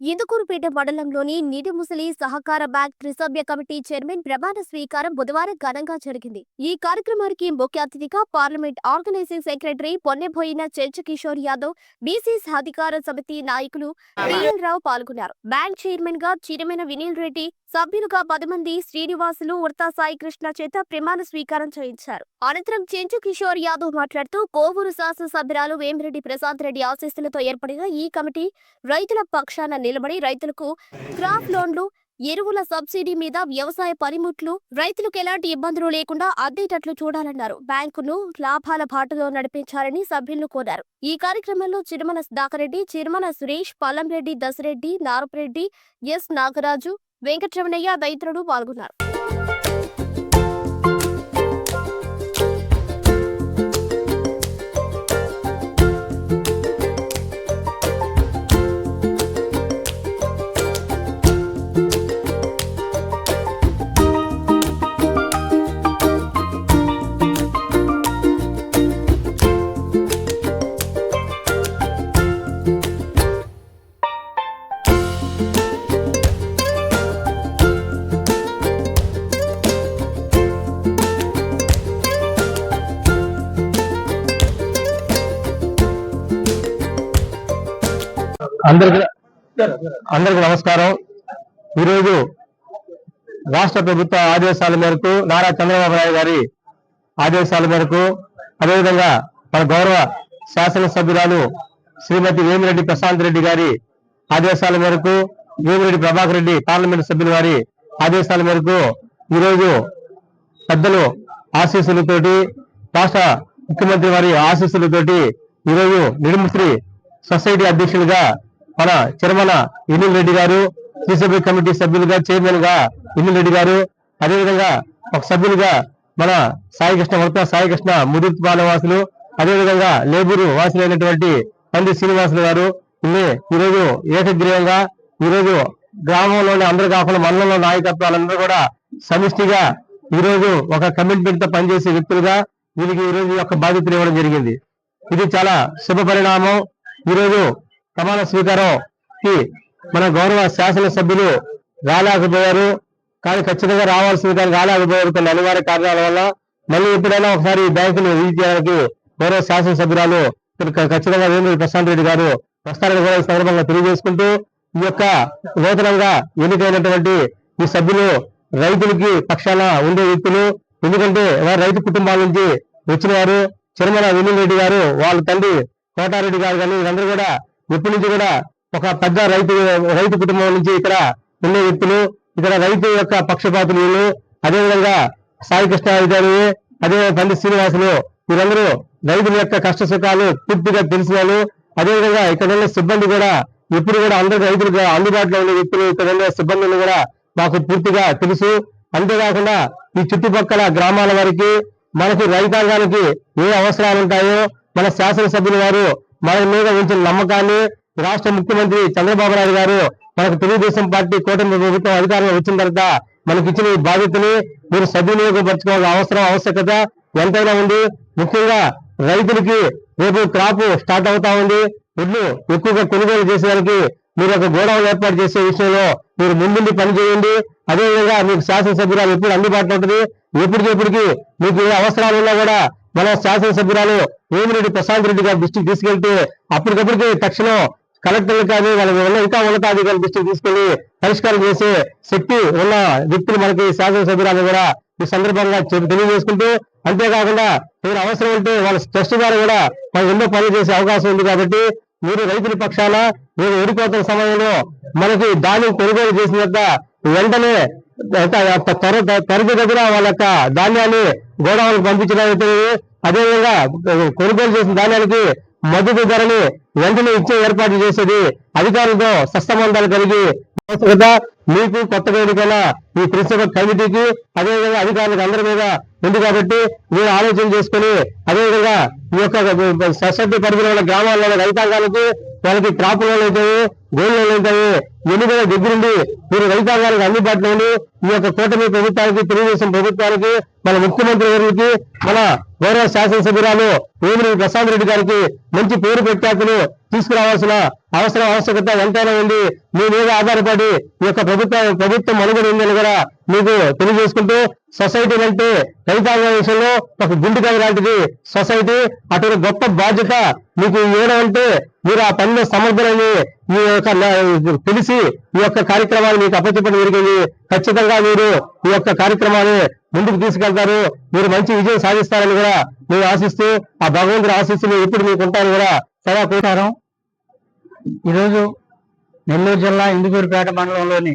ఇందుకూరుపేట మండలంలోని నిడిముసలి సహకార బ్యాంక్ త్రిసభ్య కమిటీ చైర్మన్ ప్రమాణ స్వీకారం బుధవారం ఘనంగా జరిగింది. ఈ కార్యక్రమానికి ముఖ్య అతిథిగా parliament organizing secretary Ponneboina Chenchakishore Yadav BC అధికార సమితి నాయకులు పిఎల్ రావు పాల్గొన్నారు. బ్యాంక్ చైర్మన్గా చిరమైన వినీల్ రెడ్డి సభ్యులుగా పది మంది శ్రీనివాసులు ఉర్తా సాయి కృష్ణ చేత ప్రమాణ స్వీకారం చేయించారు. అనంతరం చెంచు కిషోర్ యాదవ్ మాట్లాడుతూ కోవూరు శాసనసభ్యురాలు వేమిరెడ్డి ప్రశాంత్ రెడ్డి ఆశీస్సులతో ఏర్పడిన ఈ కమిటీ రైతుల పక్షాన నిలబడి రైతులకు క్రాప్ లోన్లు ఎరువుల సబ్సిడీ మీద వ్యవసాయ పనిముట్లు రైతులకు ఎలాంటి ఇబ్బందులు లేకుండా అద్దేటట్లు చూడాలన్నారు. బ్యాంకును లాభాల బాటలో నడిపించాలని సభ్యులను కోరారు. ఈ కార్యక్రమంలో చిరుమల సుధాకరెడ్డి చిరుమల సురేష్ పల్లంరెడ్డి దశరెడ్డి నారపరెడ్డి ఎస్ నాగరాజు వెంకటరమణయ్య తదితరులు పాల్గొన్నారు. అందరికి అందరికి నమస్కారం. ఈరోజు రాష్ట్ర ప్రభుత్వ ఆదేశాల మేరకు నారా చంద్రబాబు నాయుడు గారి ఆదేశాల మేరకు అదేవిధంగా మన గౌరవ శాసనసభ్యురాలు శ్రీమతి వేమిరెడ్డి ప్రశాంత్ రెడ్డి గారి ఆదేశాల మేరకు వేమిరెడ్డి ప్రభాకర్ రెడ్డి పార్లమెంట్ సభ్యుల వారి ఆదేశాల మేరకు ఈరోజు పెద్దలు ఆశీస్సులతోటి రాష్ట్ర ముఖ్యమంత్రి వారి ఆశీస్సులతోటి ఈరోజు నిడుముశ్రీ సొసైటీ అధ్యక్షులుగా మన చిరమల ఇనుల్ రెడ్డి గారు శ్రీసభ్య కమిటీ సభ్యులుగా చైర్మన్గా ఇనుల్ రెడ్డి గారు అదేవిధంగా ఒక సభ్యులుగా మన సాయి కృష్ణ వర్త సాయి కృష్ణ ముదిర్తి బాలవాసులు అదేవిధంగా లేబూరు వాసులైనటువంటి పండి శ్రీనివాసులు గారు ఈ ఈరోజు ఏకగ్రీవంగా ఈరోజు గ్రామంలోని అందరు కాకుండా మండలంలో నాయకత్వాలందరూ కూడా సమిష్టిగా ఈరోజు ఒక కమిట్మెంట్తో పనిచేసే వ్యక్తులుగా వీరికి ఈరోజు రోజు యొక్క బాధ్యతలు ఇవ్వడం జరిగింది. ఇది చాలా శుభ పరిణామం ఈరోజు ప్రమాణ స్వీకారంకి మన గౌరవ శాసనసభ్యులు రాలేకపోయారు. కానీ ఖచ్చితంగా రావాల్సింది కానీ రాలేకపోయారు కొన్ని అనివార్య కారణాల వల్ల మళ్ళీ ఎప్పుడైనా ఒకసారి బ్యాంకులు బ్యాంకును విజిట్ చేయడానికి గౌరవ శాసనసభ్యురాలు ఖచ్చితంగా వేమూరి ప్రశాంత్ రెడ్డి గారు వస్తారని కూడా ఈ సందర్భంగా తెలియజేసుకుంటూ ఈ యొక్క నూతనంగా ఎన్నికైనటువంటి ఈ సభ్యులు రైతులకి పక్షాన ఉండే వ్యక్తులు ఎందుకంటే వారు రైతు కుటుంబాల నుంచి వచ్చిన వారు చిరుమల వినీల్ రెడ్డి గారు వాళ్ళ తండ్రి కోటారెడ్డి గారు కానీ వీళ్ళందరూ కూడా ఎప్పటి నుంచి కూడా ఒక పెద్ద రైతు రైతు కుటుంబం నుంచి ఇక్కడ ఉండే వ్యక్తులు ఇక్కడ రైతు యొక్క పక్షపాతులు అదేవిధంగా సాయి కృష్ణ గారు అదే పండిత్ శ్రీనివాసులు వీరందరూ రైతుల యొక్క కష్ట సుఖాలు పూర్తిగా తెలిసిన వాళ్ళు అదేవిధంగా ఇక్కడ ఉన్న సిబ్బంది కూడా ఎప్పుడు కూడా అందరూ రైతులకు అందుబాటులో ఉన్న వ్యక్తులు ఇక్కడ ఉన్న సిబ్బందిని కూడా మాకు పూర్తిగా తెలుసు. అంతేకాకుండా ఈ చుట్టుపక్కల గ్రామాల వారికి మనకు రైతాంగానికి ఏ అవసరాలు ఉంటాయో మన శాసనసభ్యుల వారు మన మీద ఉంచిన నమ్మకాన్ని రాష్ట్ర ముఖ్యమంత్రి చంద్రబాబు నాయుడు గారు మనకు తెలుగుదేశం పార్టీ కూటమి ప్రభుత్వం అధికారంలో వచ్చిన తర్వాత మనకి ఇచ్చిన ఈ బాధ్యతని మీరు సద్వినియోగపరచుకోవాల్సిన అవసరం ఆవశ్యకత ఎంతైనా ఉంది. ముఖ్యంగా రైతులకి రేపు క్రాప్ స్టార్ట్ అవుతా ఉంది. వడ్లు ఎక్కువగా కొనుగోలు చేసేదానికి మీరు ఒక గోడౌన్ ఏర్పాటు చేసే విషయంలో మీరు ముందుండి పనిచేయండి. అదేవిధంగా మీకు శాసనసభ్యురాలు ఎప్పుడు అందుబాటులో ఉంటుంది. ఎప్పటికెప్పటికి మీకు ఏ అవసరాలు ఉన్నా కూడా మన శాసనసభ్యురాలు వేమిరెడ్డి ప్రశాంత్ రెడ్డి గారి దృష్టికి తీసుకెళ్తే అప్పటికప్పటికి తక్షణం కలెక్టర్లు కానీ వాళ్ళ ఉన్న ఇంకా ఉన్నతాధికారుల దృష్టికి తీసుకెళ్ళి పరిష్కారం చేసే శక్తి ఉన్న వ్యక్తులు మనకి శాసనసభ్యురాలు కూడా ఈ సందర్భంగా తెలియజేసుకుంటూ అంతేకాకుండా మీరు అవసరం ఉంటే వాళ్ళ ట్రస్ట్ ద్వారా కూడా మనం ఎన్నో పనులు చేసే అవకాశం ఉంది కాబట్టి మీరు రైతుల పక్షాన మీరు ఓడిపోతున్న సమయంలో మనకి ధాన్యం కొనుగోలు చేసిన వెంటనే త్వర త్వరగా దగ్గర వాళ్ళ యొక్క ధాన్యాన్ని గోడౌన్కి పంపించడానికి అదేవిధంగా కొనుగోలు చేసిన ధాన్యానికి మద్దతు ధరని వెంటనే ఇచ్చే ఏర్పాటు చేసేది అధికారులతో సస్తబంధాలు కలిగి మీకు కొత్తగా ఎన్నికైన ఈ ప్రిన్సిపల్ కమిటీకి అదేవిధంగా అధికారులకు అందరి మీద ఉంది కాబట్టి మీరు ఆలోచన చేసుకుని అదేవిధంగా ఈ యొక్క సొసైటీ పరిధిలో ఉన్న గ్రామాల్లో ఉన్న రైతాంగానికి వాళ్ళకి క్రాప్ లోన్ అవుతాయి గోల్డ్ లోన్లు అవుతాయి ఎన్ని దగ్గరుండి మీరు రైతాంగానికి అందుబాటులో ఉండి ఈ యొక్క కూటమి ప్రభుత్వానికి తెలుగుదేశం ప్రభుత్వానికి మన ముఖ్యమంత్రి గారికి మన గౌరవ శాసనసభ్యురాలు వేమిరెడ్డి ప్రసాద్ రెడ్డి గారికి మంచి పేరు ప్రఖ్యాతులు తీసుకురావాల్సిన అవసరం ఆవశ్యకత ఎంతైనా ఉంది. మీ మీద ఆధారపడి ఈ యొక్క ప్రభుత్వ ప్రభుత్వం మనుగడ ఉందని కూడా మీకు తెలియజేసుకుంటూ సొసైటీ అంటే రైతాంగ విషయంలో ఒక గుండెకాయ లాంటిది. సొసైటీ అటువంటి గొప్ప బాధ్యత మీకు ఏదంటే మీరు ఆ పనిలో సమర్థులని ఈ యొక్క తెలిసి ఈ యొక్క కార్యక్రమాన్ని మీకు అప్పచెప్పడం జరిగింది. ఖచ్చితంగా మీరు ఈ యొక్క కార్యక్రమాన్ని ముందుకు తీసుకెళ్తారు. మీరు మంచి విజయం సాధిస్తారని కూడా మేము ఆశిస్తూ ఆ భగవంతుడి ఆశీస్సులు ఎప్పుడు మీకు ఉంటారు కూడా సదా కోరుతారు ఈరోజు నెల్లూరు జిల్లా ఇందుకూరుపేట మండలంలోని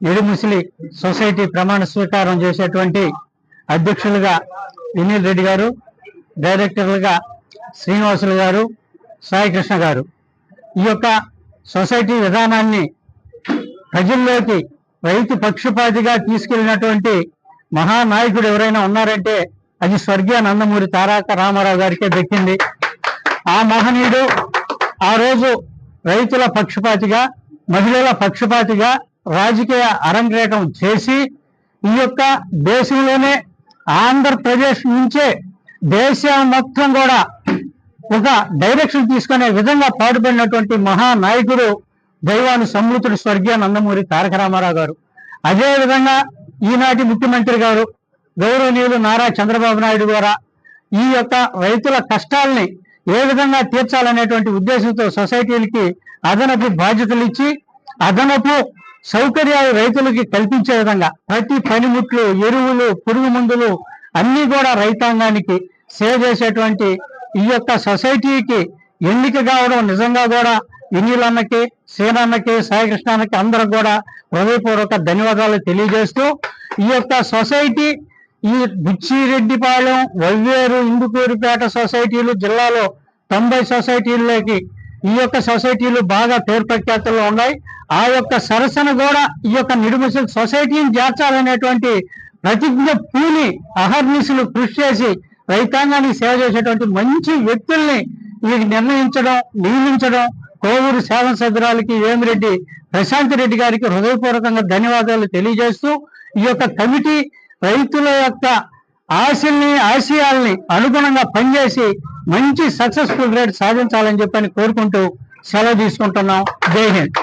ఎడిముసిలి సొసైటీ ప్రమాణ స్వీకారం చేసేటువంటి అధ్యక్షులుగా వినీల్ రెడ్డి గారు డైరెక్టర్లుగా శ్రీనివాసులు గారు సాయికృష్ణ గారు. ఈ యొక్క సొసైటీ విధానాన్ని ప్రజల్లోకి రైతు పక్షపాతిగా తీసుకెళ్ళినటువంటి మహానాయకుడు ఎవరైనా ఉన్నారంటే అది స్వర్గీయ నందమూరి తారక రామారావు గారికే దక్కింది. ఆ మహనీయుడు ఆ రోజు రైతుల పక్షపాతిగా మహిళల పక్షపాతిగా రాజకీయ అరంగేటం చేసి ఈ యొక్క దేశంలోనే ఆంధ్రప్రదేశ్ నుంచే దేశం మొత్తం కూడా ఒక డైరెక్షన్ తీసుకునే విధంగా పాటుపడినటువంటి మహానాయకుడు దైవాను సమృతుడు స్వర్గీయ నందమూరి తారక రామారావు గారు. అదే విధంగా ఈనాటి ముఖ్యమంత్రి గారు గౌరవనీయులు నారా చంద్రబాబు నాయుడు ద్వారా ఈ యొక్క రైతుల కష్టాల్ని ఏ విధంగా తీర్చాలనేటువంటి ఉద్దేశంతో సొసైటీలకి అదనపు బాధ్యతలు ఇచ్చి అదనపు సౌకర్యాలు రైతులకి కల్పించే విధంగా ప్రతి పనిముట్లు ఎరువులు పురుగు మందులు అన్ని కూడా రైతాంగానికి సేవ చేసేటువంటి ఈ యొక్క సొసైటీకి ఎన్నిక కావడం నిజంగా కూడా వినీలన్నకి సేనన్నకి సాయికృష్ణాన్నకి అందరూ కూడా హృదయపూర్వక ధన్యవాదాలు తెలియజేస్తూ ఈ యొక్క సొసైటీ ఈ బుచ్చిరెడ్డిపాలెం వవ్వేరు ఇందుకూరుపేట సొసైటీలు జిల్లాలో తొంభై సొసైటీల్లోకి ఈ యొక్క సొసైటీలు బాగా పేరు ప్రఖ్యాతుల్లో ఉన్నాయి. ఆ యొక్క సరసన కూడా ఈ యొక్క నిడుముసలి సొసైటీని చేర్చాలనేటువంటి ప్రతిజ్ఞ పూని అహర్నిశలు కృషి చేసి రైతాంగానికి సేవ చేసేటువంటి మంచి వ్యక్తుల్ని వీరికి నిర్ణయించడం నియమించడం కోవూరు శాసనసభ్యురాలకి వేమిరెడ్డి ప్రశాంత్ రెడ్డి గారికి హృదయపూర్వకంగా ధన్యవాదాలు తెలియజేస్తూ ఈ యొక్క కమిటీ రైతుల యొక్క ఆశల్ని ఆశయాల్ని అనుగుణంగా పనిచేసి మంచి సక్సెస్ఫుల్ రేట్ సాధించాలని చెప్పని కోరుకుంటూ సెలవు తీసుకుంటున్నాం. జై హింద్.